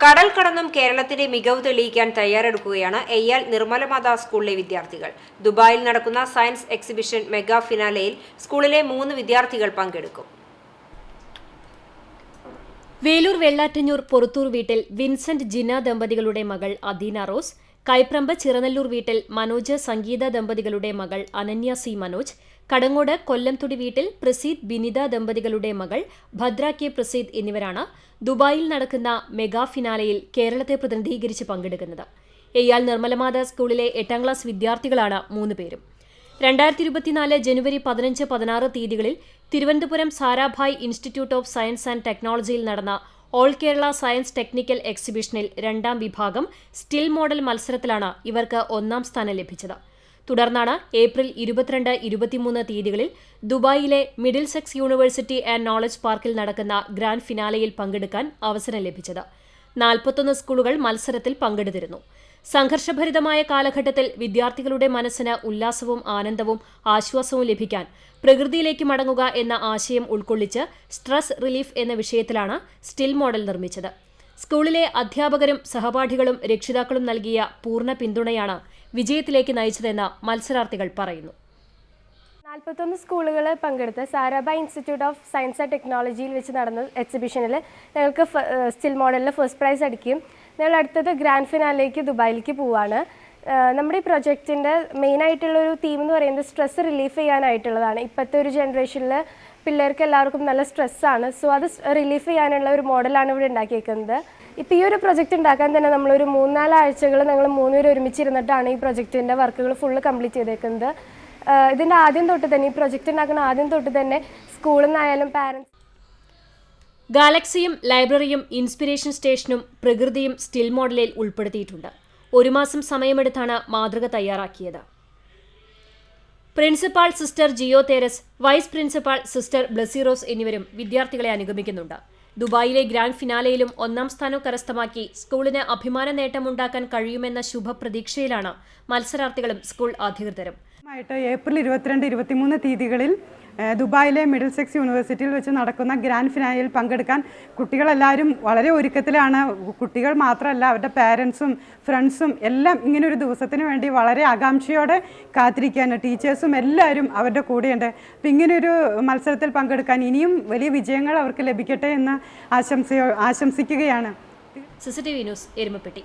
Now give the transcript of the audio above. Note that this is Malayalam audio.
കടൽ കടന്നും കേരളത്തിന്റെ മികവ് തെളിയിക്കാൻ തയ്യാറെടുക്കുകയാണ് എയ്യാൽ നിർമ്മലമാതാ സ്കൂളിലെ വിദ്യാർത്ഥികൾ. ദുബായിൽ നടക്കുന്ന സയൻസ് എക്സിബിഷൻ മെഗാ ഫിനാലയിൽ സ്കൂളിലെ മൂന്ന് വിദ്യാർത്ഥികൾ പങ്കെടുക്കും. വേലൂർ വെള്ളാറ്റഞ്ഞൂർ പൊറത്തൂർ വീട്ടിൽ വിൻസെന്റ് ജിന ദമ്പതികളുടെ മകൾ അദീന റോസ് കൈപ്രമ്പ് ചിറനല്ലൂർ വീട്ടിൽ മനോജ് സംഗീത ദമ്പതികളുടെ മകൾ അനന്യ സി മനോജ് കടങ്ങോട് കൊല്ലംതുടി വീട്ടിൽ പ്രസീദ് ബിനിത ദമ്പതികളുടെ മകൾ ഭദ്ര കെ പ്രസീദ് എന്നിവരാണ് ദുബായിൽ നടക്കുന്ന മെഗാ ഫിനാലയിൽ കേരളത്തെ പ്രതിനിധീകരിച്ച് പങ്കെടുക്കുന്നത്. എയ്യാൽ നിർമ്മലമാത സ്കൂളിലെ എട്ടാം ക്ലാസ് വിദ്യാർത്ഥികളാണ് മൂന്ന് പേരും. രണ്ടായിരത്തി ഇരുപത്തിനാല് ജനുവരി പതിനഞ്ച് പതിനാറ് തീയതികളിൽ Thiruvananthapuram Sarabhai institute of science and ടെക്നോളജിയിൽ നടന്ന ഓൾ കേരള സയൻസ് ടെക്നിക്കൽ എക്സിബിഷനിൽ രണ്ടാം വിഭാഗം സ്റ്റിൽ മോഡൽ മത്സരത്തിലാണ് ഇവർക്ക് ഒന്നാം സ്ഥാനം ലഭിച്ചത്. തുടർന്നാണ് ഏപ്രിൽ ഇരുപത്തിരണ്ട് ഇരുപത്തിമൂന്ന് തീയതികളിൽ ദുബായിലെ Middlesex university and knowledge പാർക്കിൽ നടക്കുന്ന ഗ്രാൻഡ് ഫിനാലയിൽ പങ്കെടുക്കാൻ അവസരം ലഭിച്ചത്. നാൽപ്പത്തൊന്ന് സ്കൂളുകൾ മത്സരത്തിൽ പങ്കെടുത്തിരുന്നു. സംഘർഷഭരിതമായ കാലഘട്ടത്തിൽ വിദ്യാർത്ഥികളുടെ മനസ്സിന് ഉല്ലാസവും ആനന്ദവും ആശ്വാസവും ലഭിക്കാൻ പ്രകൃതിയിലേക്ക് മടങ്ങുക എന്ന ആശയം ഉൾക്കൊള്ളിച്ച് സ്ട്രെസ് റിലീഫ് എന്ന വിഷയത്തിലാണ് സ്റ്റിൽ മോഡൽ നിർമ്മിച്ചത്. സ്കൂളിലെ അധ്യാപകരും സഹപാഠികളും രക്ഷിതാക്കളും നൽകിയ പൂർണ പിന്തുണയാണ് വിജയത്തിലേക്ക് നയിച്ചതെന്ന് മത്സരാർത്ഥികൾ പറയുന്നു. നാൽപ്പത്തൊന്ന് സ്കൂളുകൾ പങ്കെടുത്ത Sarabhai institute of science and ടെക്നോളജിയിൽ വെച്ച് നടന്ന എക്സിബിഷനിൽ ഞങ്ങൾക്ക് സ്റ്റിൽ മോഡലിൽ ഫസ്റ്റ് പ്രൈസ് അടിക്കും ഞങ്ങൾ അടുത്തത് ഗ്രാൻഡ് ഫിനാലേക്ക് ദുബായിലേക്ക് ആഹ് നമ്മുടെ ഈ പ്രൊജക്റ്റിന്റെ മെയിനായിട്ടുള്ള ഒരു തീം എന്ന് പറയുന്നത് സ്ട്രെസ് റിലീഫ് ചെയ്യാനായിട്ടുള്ളതാണ്. ഇപ്പോഴത്തെ ഒരു ജനറേഷനിൽ പിള്ളേർക്ക് എല്ലാവർക്കും നല്ല സ്ട്രെസ്സാണ് സോ അത് റിലീഫ് ചെയ്യാനുള്ള ഒരു മോഡലാണ് ഇവിടെ ഉണ്ടാക്കിയേക്കുന്നത്. ഇപ്പോൾ ഈ ഒരു പ്രൊജക്റ്റ് ഉണ്ടാക്കാൻ തന്നെ നമ്മളൊരു മൂന്നാൽ ആഴ്ചകൾ ഞങ്ങൾ മൂന്നുപേരും ഒരുമിച്ചിരുന്നിട്ടാണ് ഈ പ്രൊജക്റ്റിന്റെ വർക്കുകൾ ഫുള്ള് കംപ്ലീറ്റ് ചെയ്തേക്കുന്നത്. ഇതിന്റെ ആദ്യം തൊട്ട് തന്നെ ഈ പ്രൊജക്റ്റ് ഉണ്ടാക്കുന്ന ആദ്യം തൊട്ട് തന്നെ സ്കൂളിൽ നിന്നായാലും പാരൻസ് ഗാലക്സിയും ലൈബ്രറിയും ഇൻസ്പിരേഷൻ സ്റ്റേഷനും പ്രകൃതിയും സ്റ്റിൽ മോഡലിൽ ഉൾപ്പെടുത്തിയിട്ടുണ്ട്. ഒരു മാസം സമയമെടുത്താണ് മാതൃക തയ്യാറാക്കിയത്. Principal sister Jio Theres vice principal sister Blessyrose എന്നിവരും വിദ്യാർത്ഥികളെ അനുഗമിക്കുന്നുണ്ട്. ദുബായിലെ ഗ്രാൻഡ് ഫിനാലയിലും ഒന്നാം സ്ഥാനം കരസ്ഥമാക്കി സ്കൂളിന് അഭിമാന നേട്ടമുണ്ടാക്കാൻ കഴിയുമെന്ന ശുഭപ്രതീക്ഷയിലാണ് മത്സരാർത്ഥികളും സ്കൂൾ അധികൃതരും. ആയിട്ട് ഏപ്രിൽ ഇരുപത്തിരണ്ട് ഇരുപത്തിമൂന്ന് തീയതികളിൽ ദുബായിലെ മിഡിൽ സെക്സ് യൂണിവേഴ്സിറ്റിയിൽ വെച്ച് നടക്കുന്ന ഗ്രാൻഡ് ഫിനാലിൽ പങ്കെടുക്കാൻ കുട്ടികളെല്ലാവരും വളരെ ഒരുക്കത്തിലാണ്. കുട്ടികൾ മാത്രമല്ല അവരുടെ പാരൻസും ഫ്രണ്ട്സും എല്ലാം ഇങ്ങനെ ഒരു ദിവസത്തിന് വേണ്ടി വളരെ ആകാംക്ഷയോടെ കാത്തിരിക്കുകയാണ്. ടീച്ചേഴ്സും എല്ലാവരും അവരുടെ കൂടെയുണ്ട്. അപ്പം ഇങ്ങനൊരു മത്സരത്തിൽ പങ്കെടുക്കാൻ ഇനിയും വലിയ വിജയങ്ങൾ അവർക്ക് ലഭിക്കട്ടെ എന്ന് ആശംസയോ ആശംസിക്കുകയാണ്. CCTV news Erumapetty.